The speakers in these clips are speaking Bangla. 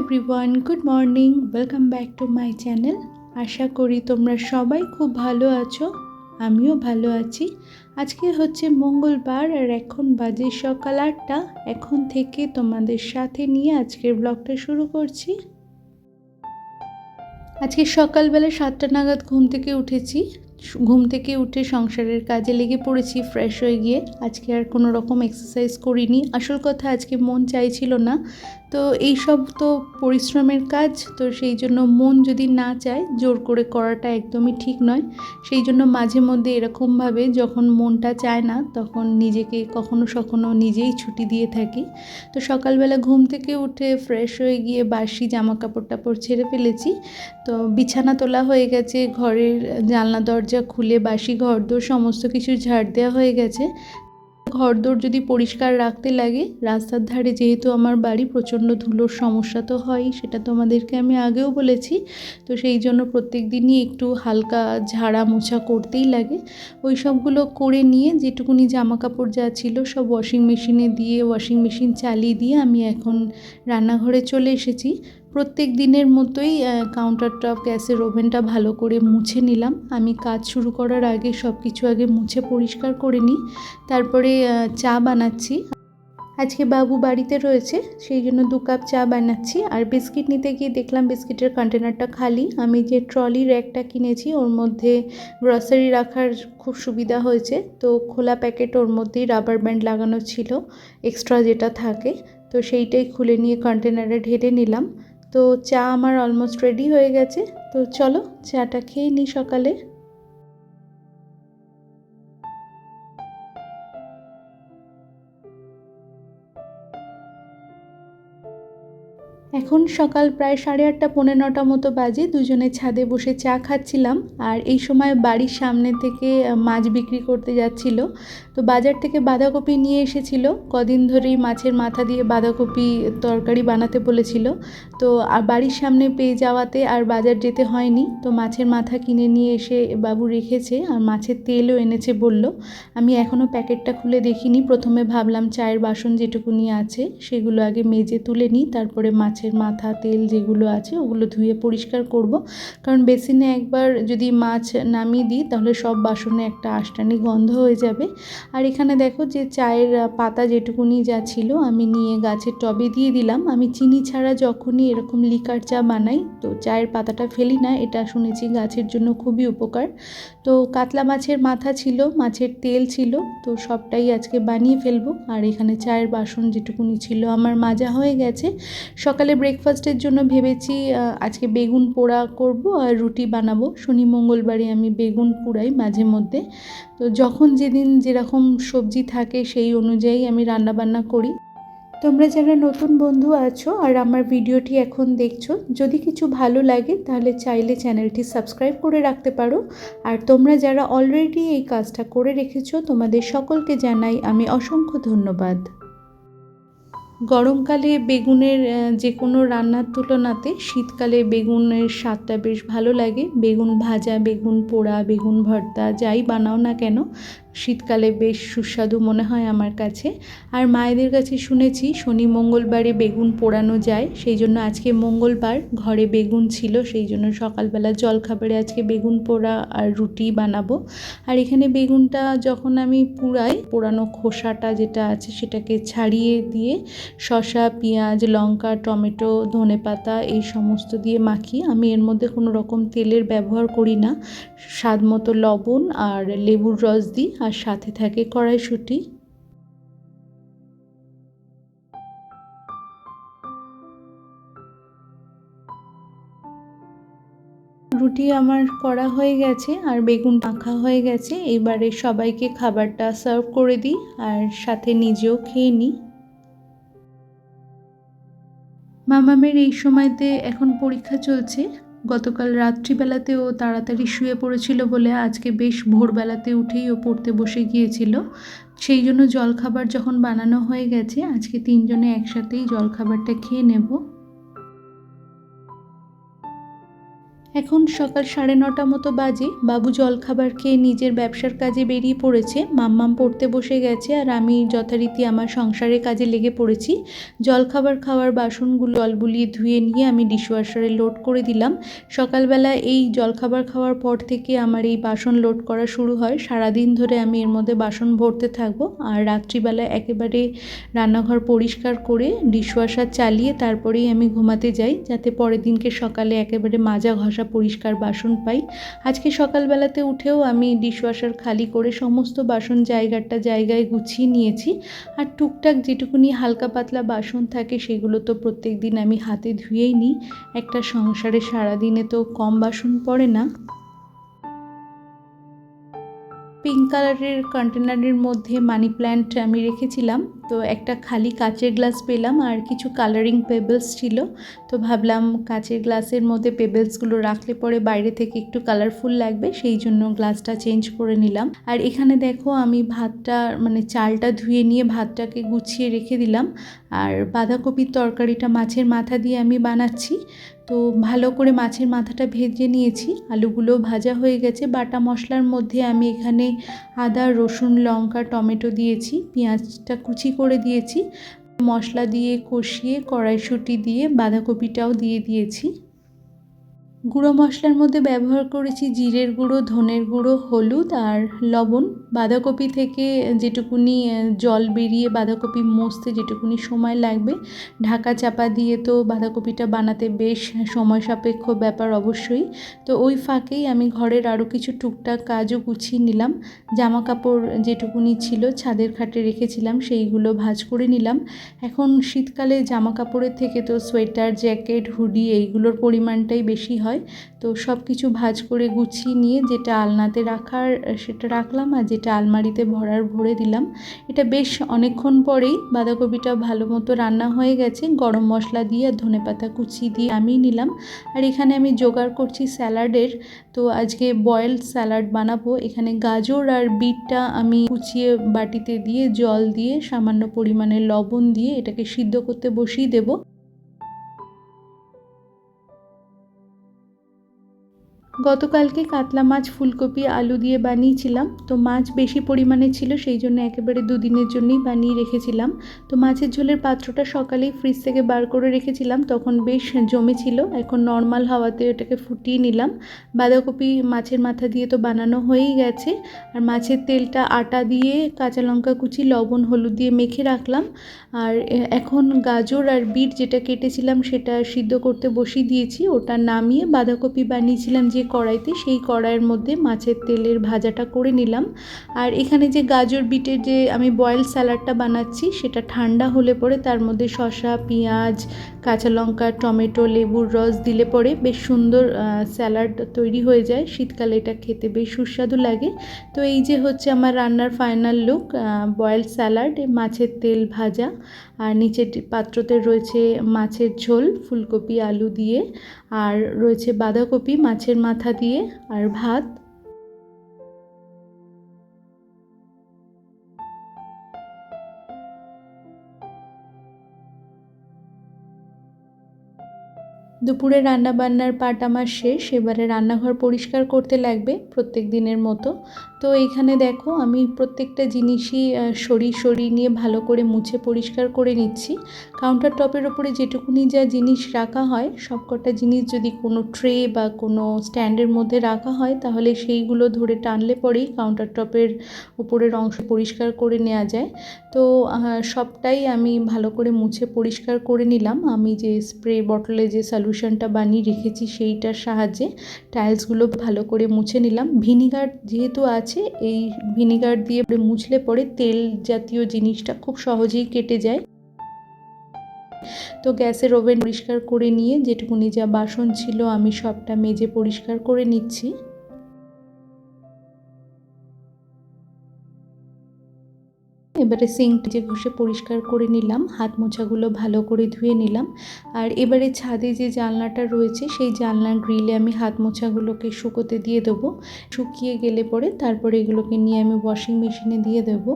Everyone good morning welcome back to my channel আশা করি তোমরা সবাই খুব ভালো আছো, আমিও ভালো আছি। আজকে হচ্ছে মঙ্গলবার আর এখন বাজে সকাল আটটা। এখন থেকে তোমাদের সাথে নিয়ে আজকের ব্লগটা শুরু করছি। আজকে সকালবেলা সাতটা নাগাদ ঘুম থেকে উঠেছি। ঘুম থেকে উঠে সংসারের কাজে লেগে পড়েছি ফ্রেশ হয়ে গিয়ে। আজকে আর কোনো রকম এক্সারসাইজ করিনি। আসল কথা, আজকে মন চাইছিল না। তো এই সব তো পরিশ্রমের কাজ, তো সেই জন্য মন যদি না চায়, জোর করে করাটা একদমই ঠিক নয়। সেই জন্য মাঝে মধ্যে এরকমভাবে যখন মনটা চায় না, তখন নিজেকে কখনো সখনো নিজেই ছুটি দিয়ে থাকি। তো সকালবেলা ঘুম থেকে উঠে ফ্রেশ হয়ে গিয়ে বাসি জামা কাপড় টাপড় ছেড়ে ফেলেছি। তো বিছানা তোলা হয়ে গেছে, ঘরের জানলা দরজা খুলে বাসি, ঘরদোর সমস্ত কিছু ঝাড় দেওয়া হয়ে গেছে। ঘরদোর যদি পরিষ্কার রাখতে লাগে, রাস্তার ধারে যেহেতু আমার বাড়ি, প্রচণ্ড ধুলোর সমস্যা তো হয়ই, সেটা তোমাদেরকে আমি আগেও বলেছি। তো সেই জন্য প্রত্যেক দিনই একটু হালকা ঝাড়া মোছা করতেই লাগে। ওই সবগুলো করে নিয়ে যেটুকুনি জামা কাপড় যা ছিল সব ওয়াশিং মেশিনে দিয়ে ওয়াশিং মেশিন চালিয়ে দিয়ে আমি এখন রান্নাঘরে চলে এসেছি। প্রত্যেক দিনের মতোই কাউন্টার টপ গ্যাসের ওভেনটা ভালো করে মুছে নিলাম। আমি কাজ শুরু করার আগে সব কিছু আগে মুছে পরিষ্কার করে নিই। তারপরে চা বানাচ্ছি। আজকে বাবু বাড়িতে রয়েছে, সেই জন্য দু কাপ চা বানাচ্ছি। আর বিস্কিট নিতে গিয়ে দেখলাম বিস্কিটের কন্টেনারটা খালি। আমি যে ট্রলি র্যাকটা কিনেছি, ওর মধ্যে গ্রসারি রাখার খুব সুবিধা হয়েছে। তো খোলা প্যাকেট ওর মধ্যেই রাবার ব্যান্ড লাগানো ছিল এক্সট্রা যেটা থাকে। তো সেইটাই খুলে নিয়ে কন্টেনারে ঢেলে নিলাম। তো চা আমার অলমোস্ট রেডি হয়ে গেছে। তো চলো চাটা খেয়ে নিই সকালে। এখন সকাল প্রায় সাড়ে আটটা, পৌনে নটা মতো বাজে। দুজনে ছাদে বসে চা খাচ্ছিলাম। আর এই সময় বাড়ির সামনে থেকে মাছ বিক্রি করতে যাচ্ছিল। তো বাজার থেকে বাঁধাকপি নিয়ে এসেছিল। কদিন ধরেই মাছের মাথা দিয়ে বাঁধাকপি তরকারি বানাতে বলেছিল। তো আর বাড়ির সামনে পেয়ে যাওয়াতে আর বাজার যেতে হয়নি। তো মাছের মাথা কিনে নিয়ে এসে বাবু রেখেছে আর মাছের তেলও এনেছে বলল। আমি এখনও প্যাকেটটা খুলে দেখিনি। প্রথমে ভাবলাম চায়ের বাসন যেটুকুনি আছে, সেগুলো আগে মেজে তুলে নিই, তারপরে মাছের মাছের মাথা, তেল যেগুলো আছে ওগুলো ধুয়ে পরিষ্কার করব। কারণ বেসিনে একবার যদি মাছ নামিয়ে দিই তাহলে সব বাসনে একটা আষ্টানি গন্ধ হয়ে যাবে। আর এখানে দেখো যে চায়ের পাতা যেটুকুনি যা ছিল আমি নিয়ে গাছের টবে দিয়ে দিলাম। আমি চিনি ছাড়া যখনই এরকম লিকার চা বানাই তো চায়ের পাতাটা ফেলি না, এটা শুনেছি গাছের জন্য খুবই উপকার। তো কাতলা মাছের মাথা ছিল, মাছের তেল ছিল, তো সবটাই আজকে বানিয়ে ফেলব। আর এখানে চায়ের বাসন যেটুকুনি ছিল আমার মাজা হয়ে গেছে। সকালে ব্রেকফাস্টের জন্য ভেবেছি আজকে বেগুন পোড়া করব আর রুটি বানাবো। শনি মঙ্গলবারে আমি বেগুন পোড়াই মাঝে মধ্যে। তো যখন যেদিন যেরকম সবজি থাকে সেই অনুযায়ী আমি রান্নাবান্না করি। তোমরা যারা নতুন বন্ধু আছো আর আমার ভিডিওটি এখন দেখছ, যদি কিছু ভালো লাগে তাহলে চাইলে চ্যানেলটি সাবস্ক্রাইব করে রাখতে পারো। আর তোমরা যারা অলরেডি এই কাজটা করে রেখেছো, তোমাদের সকলকে জানাই আমি অসংখ্য ধন্যবাদ। গরমকালে বেগুনের যে কোনো রান্নার তুলনাতে শীতকালে বেগুনের স্বাদটা বেশ ভালো লাগে। বেগুন ভাজা, বেগুন পোড়া, বেগুন ভর্তা, যাই বানাও না কেন শীতকালে বেশ সুস্বাদু মনে হয় আমার কাছে। আর মায়েদের কাছে শুনেছি শনি মঙ্গলবারে বেগুন পোড়ানো যায়, সেই জন্য আজকে মঙ্গলবার ঘরে বেগুন ছিল, সেই জন্য সকালবেলা জলখাবারে আজকে বেগুন পোড়া আর রুটি বানাবো। আর এখানে বেগুনটা যখন আমি পুড়াই, পোড়ানো খোসাটা যেটা আছে সেটাকে ছাড়িয়ে দিয়ে শসা, পেঁয়াজ, লঙ্কা, টমেটো, ধনে পাতা এই সমস্ত দিয়ে মাখি আমি এর মধ্যে কোনো রকম তেলের ব্যবহার করি না। স্বাদ মতো লবণ আর লেবুর রস দিই আর সাথে থাকে কড়াইশুঁটি। রুটি আমার করা হয়ে গেছে আর বেগুন মাখা হয়ে গেছে। এবারে সবাইকে খাবারটা সার্ভ করে দিই আর সাথে নিজেও খেয়ে নিই। মামামের এই সময়তে এখন পরীক্ষা চলছে। গতকাল রাত্রিবেলাতেও তাড়াতাড়ি শুয়ে পড়েছিল বলে আজকে বেশ ভোরবেলাতে উঠেই ও পড়তে বসে গিয়েছিল। সেই জন্য জলখাবার যখন বানানো হয়ে গেছে, আজকে তিনজনে একসাথেই জলখাবারটা খেয়ে নেব। এখন সকাল সাড়ে নটা মতো বাজে। বাবু জলখাবার খেয়ে নিজের ব্যবসার কাজে বেরিয়ে পড়েছে। মাম্মাম পড়তে বসে গেছে আর আমি যথারীতি আমার সংসারের কাজে লেগে পড়েছি। জলখাবার খাওয়ার বাসনগুলো জল বুলিয়ে ধুয়ে নিয়ে আমি ডিশওয়াশারে লোড করে দিলাম। সকালবেলা এই জলখাবার খাওয়ার পর থেকে আমার এই বাসন লোড করা শুরু হয়। সারাদিন ধরে আমি এর মধ্যে বাসন ভরতে থাকব আর রাত্রিবেলা একেবারে রান্নাঘর পরিষ্কার করে ডিশওয়াশার চালিয়ে তারপরেই আমি ঘুমাতে যাই। যাতে পরের দিনকে সকালে একেবারে মাজা ঘষা পরিষ্কার বাসন পাই। আজকে সকালবেলাতে উঠেও আমি ডিশওয়াশার খালি করে সমস্ত বাসন জায়গাটা জায়গায় গুছিয়ে নিয়েছি। আর টুকটাক যেটুকুনি হালকা পাতলা বাসন থাকে সেগুলো তো প্রত্যেক দিন আমি হাতে ধুয়েই নিই। একটা সংসারে সারাদিনে তো কম বাসন পড়ে না। পিঙ্ক কালারের কন্টেনারের মধ্যে মানি প্ল্যান্ট আমি রেখেছিলাম। তো একটা খালি কাচের গ্লাস পেলাম আর কিছু কালারিং পেবেলস ছিল। তো ভাবলাম কাচের গ্লাসের মধ্যে পেবেলসগুলো রাখলে পরে বাইরে থেকে একটু কালারফুল লাগবে, সেই জন্য গ্লাসটা চেঞ্জ করে নিলাম। আর এখানে দেখো আমি ভাতটা মানে চালটা ধুয়ে নিয়ে ভাতটাকে গুছিয়ে রেখে দিলাম। আর বাঁধাকপির তরকারিটা মাছের মাথা দিয়ে আমি বানাচ্ছি। তো ভালো করে মাছের মাথাটা ভেজে নিয়েছি। আলুগুলো ভাজা হয়ে গেছে। বাটা মশলার মধ্যে আমি এখানে আদা, রসুন, লঙ্কা, টমেটো দিয়েছি। পেঁয়াজটা কুচি করে দিয়েছি। মশলা দিয়ে কষিয়ে কড়াইশুঁটি দিয়ে বাঁধাকপিটাও দিয়ে দিয়েছি। গুঁড়ো মশলার মধ্যে ব্যবহার করেছি জিরের গুঁড়ো, ধনের গুঁড়ো, হলুদ আর লবণ। বাঁধাকপি থেকে যেটুকুনি জল বেরিয়ে বাঁধাকপি মসতে যেটুকুনি সময় লাগবে। ঢাকা চাপা দিয়ে তো বাঁধাকপিটা বানাতে বেশ সময় সাপেক্ষ ব্যাপার অবশ্যই। তো ওই ফাঁকেই আমি ঘরের আরও কিছু টুকটাক কাজও গুছিয়ে নিলাম। জামা কাপড় যেটুকুনি ছিল ছাদের খাটে রেখেছিলাম, সেইগুলো ভাজ করে নিলাম। এখন শীতকালে জামা কাপড়ের থেকে তো সোয়েটার, জ্যাকেট, হুডি এইগুলোর পরিমাণটাই বেশি হয়। তো সব কিছু ভাজ করে গুছিয়ে নিয়ে যেটা আলনাতে রাখার, সেটা রাখলাম আর যেটা আলমারিতে ভরার ভরে দিলাম। এটা বেশ অনেকক্ষণ পরেই বাঁধাকপিটা ভালো মতো রান্না হয়ে গেছে। গরম মশলা দিয়ে আর ধনে পাতা কুচি দিয়ে আমি নিলাম। আর এখানে আমি জোগাড় করছি স্যালাডের। তো আজকে বয়েলড স্যালাড বানাবো। এখানে গাজর আর বিটটা আমি কুচিয়ে বাটিতে দিয়ে জল দিয়ে সামান্য পরিমাণে লবণ দিয়ে এটাকে সিদ্ধ করতে বসিয়ে দেবো। গতকালকে কাতলা মাছ, ফুলকপি, আলু দিয়ে বানিয়েছিলাম। তো মাছ বেশি পরিমাণে ছিল, সেই জন্য একেবারে দুদিনের জন্যই বানিয়ে রেখেছিলাম। তো মাছের ঝোলের পাত্রটা সকালেই ফ্রিজ থেকে বার করে রেখেছিলাম, তখন বেশ জমেছিল এখন নর্মাল হাওয়াতে ওটাকে ফুটিয়ে নিলাম। বাঁধাকপি মাছের মাথা দিয়ে তো বানানো হয়েই গেছে। আর মাছের তেলটা আটা দিয়ে, কাঁচা লঙ্কা কুচি, লবণ, হলুদ দিয়ে মেখে রাখলাম। আর এখন গাজর আর বিট যেটা কেটেছিলাম, সেটা সিদ্ধ করতে বসিয়ে দিয়েছি। ওটা নামিয়ে বাঁধাকপি বানিয়েছিলাম যে কড়াইতে, সেই কড়াইয়ের মধ্যে মাছের তেলের ভাজাটা করে নিলাম। আর এখানে যে গাজর বিটের যে আমি বয়েল স্যালাডটা বানাচ্ছি, সেটা ঠান্ডা হলে পরে তার মধ্যে শসা, পেঁয়াজ, কাঁচা লঙ্কা, টমেটো, লেবুর রস দিলে পরে বেশ সুন্দর স্যালাড তৈরি হয়ে যায়। শীতকালে এটা খেতে বেশ সুস্বাদু লাগে। তো এই যে হচ্ছে আমার রান্নার ফাইনাল লুক বয়েল স্যালাড মাছের তেল ভাজা, আর নিচের পাত্রতে রয়েছে মাছের ঝোল, ফুলকপি, আলু দিয়ে, আর রয়েছে বাঁধাকপি, মাছের মাথা দিয়ে আর ভাত দুপুরে রান্না বান্নার পাট আমার শেষ, এবারে রান্নাঘর পরিষ্কার করতে লাগবে প্রত্যেক দিনের মতো। তো এইখানে দেখো, আমি প্রত্যেকটা জিনিসই সরি সরি নিয়ে ভালো করে মুছে পরিষ্কার করে নিচ্ছি। কাউন্টার টপের ওপরে যেটুকুনি যা জিনিস রাখা হয়, সবকটা জিনিস যদি কোনো ট্রে বা কোনো স্ট্যান্ডের মধ্যে রাখা হয়, তাহলে সেইগুলো ধরে টানলে পরেই কাউন্টার টপের উপরের অংশ পরিষ্কার করে নেওয়া যায়। তো সবটাই আমি ভালো করে মুছে পরিষ্কার করে নিলাম। আমি যে স্প্রে বটলে যে সলিউশনটা বানিয়ে রেখেছি সেইটার সাহায্যে টাইলসগুলো ভালো করে মুছে নিলাম। ভিনিগার যেহেতু আছে, এই ভিনিগার দিয়ে মুছলে পরে তেল জাতীয় জিনিসটা খুব সহজেই কেটে যায়। তো গ্যাসের ওভেন পরিষ্কার করে নিয়ে যেটুকুনি যা বাসন ছিল আমি সবটা মেজে পরিষ্কার করে নিচ্ছি। এবারে সিঙ্কটি ঘষে পরিষ্কার করে নিলাম, হাত মোছাগুলো ভালো করে ধুয়ে নিলাম। আর এবারে ছাদে যে জানলাটা রয়েছে, সেই জানলার গ্রিলে আমি হাত মোছাগুলোকে শুকোতে দিয়ে দেবো। শুকিয়ে গেলে পরে তারপরে এগুলোকে নিয়ে আমি ওয়াশিং মেশিনে দিয়ে দেবো।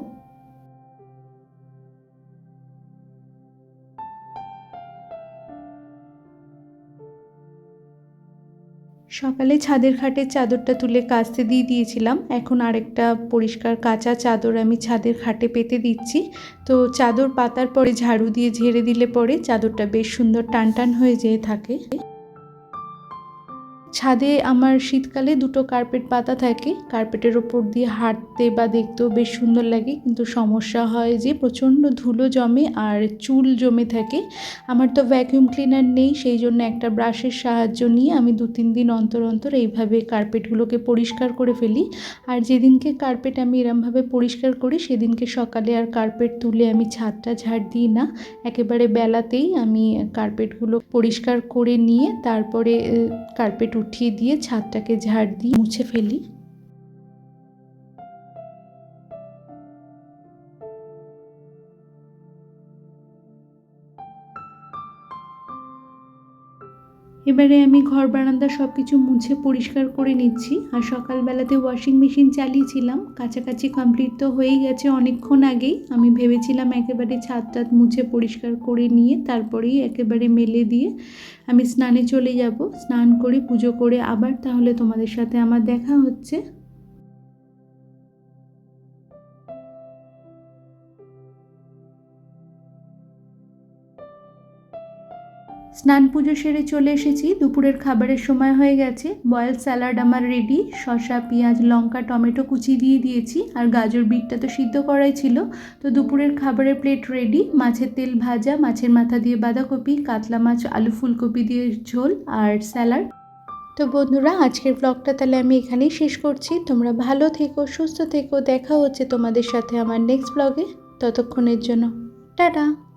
সকালে ছাদের খাটের চাদরটা তুলে কাচতে দিয়ে দিয়েছিলাম। এখন আরেকটা পরিষ্কার কাঁচা চাদর আমি ছাদের খাটে পেতে দিচ্ছি। তো চাদর পাতার পরে ঝাড়ু দিয়ে ঝেড়ে দিলে পরে চাদরটা বেশ সুন্দর টান টান হয়ে যেয়ে থাকে। ছাদে আমার শীতকালে দুটো কার্পেট পাতা থাকে। কার্পেটের ওপর দিয়ে হাঁটতে বা দেখতেও বেশ সুন্দর লাগে। কিন্তু সমস্যা হয় যে প্রচণ্ড ধুলো জমে আর চুল জমে থাকে। আমার তো ভ্যাকিউম ক্লিনার নেই, সেই জন্য একটা ব্রাশের সাহায্য নিয়ে আমি দু, তিন দিন অন্তর অন্তর এইভাবে কার্পেটগুলোকে পরিষ্কার করে ফেলি। আর যেদিনকে কার্পেট আমি এরমভাবে পরিষ্কার করি, সেদিনকে সকালে আর কার্পেট তুলে আমি ছাদটা ঝাড় দিই না। একেবারে বেলাতেই আমি কার্পেটগুলো পরিষ্কার করে নিয়ে তারপরে কার্পেট উঠিয়ে দিয়ে ছাদটাকে ঝাড় দিয়ে মুছে ফেলি। এবারে আমি ঘর, বারান্দা সব কিছু মুছে পরিষ্কার করে নিচ্ছি। আর সকালবেলাতে ওয়াশিং মেশিন চালিয়েছিলাম। কাছাকাছি কমপ্লিট তো হয়েই গেছে অনেকক্ষণ আগেই। আমি ভেবেছিলাম একেবারে ছাদ টাত মুছে পরিষ্কার করে নিয়ে তারপরেই একেবারে মেলে দিয়ে আমি স্নানে চলে যাব। স্নান করে পুজো করে আবার তাহলে তোমাদের সাথে আমার দেখা হচ্ছে। স্নান পুজো সেরে চলে এসেছি। দুপুরের খাবারের সময় হয়ে গেছে। বয়েল স্যালাড আমার রেডি শসা, পেঁয়াজ, লঙ্কা, টমেটো কুচি দিয়ে দিয়েছি। আর গাজর বিটটা তো সিদ্ধ করাই ছিল। তো দুপুরের খাবারের প্লেট রেডি মাছের তেল ভাজা, মাছের মাথা দিয়ে বাঁধাকপি, কাতলা মাছ, আলু ফুলকপি দিয়ে ঝোল আর স্যালাড। তো বন্ধুরা, আজকের ব্লগটা তাহলে আমি এখানেই শেষ করছি। তোমরা ভালো থেকো, সুস্থ থেকো। দেখা হচ্ছে তোমাদের সাথে আমার নেক্সট ব্লগে ততক্ষণের জন্য, টাটা।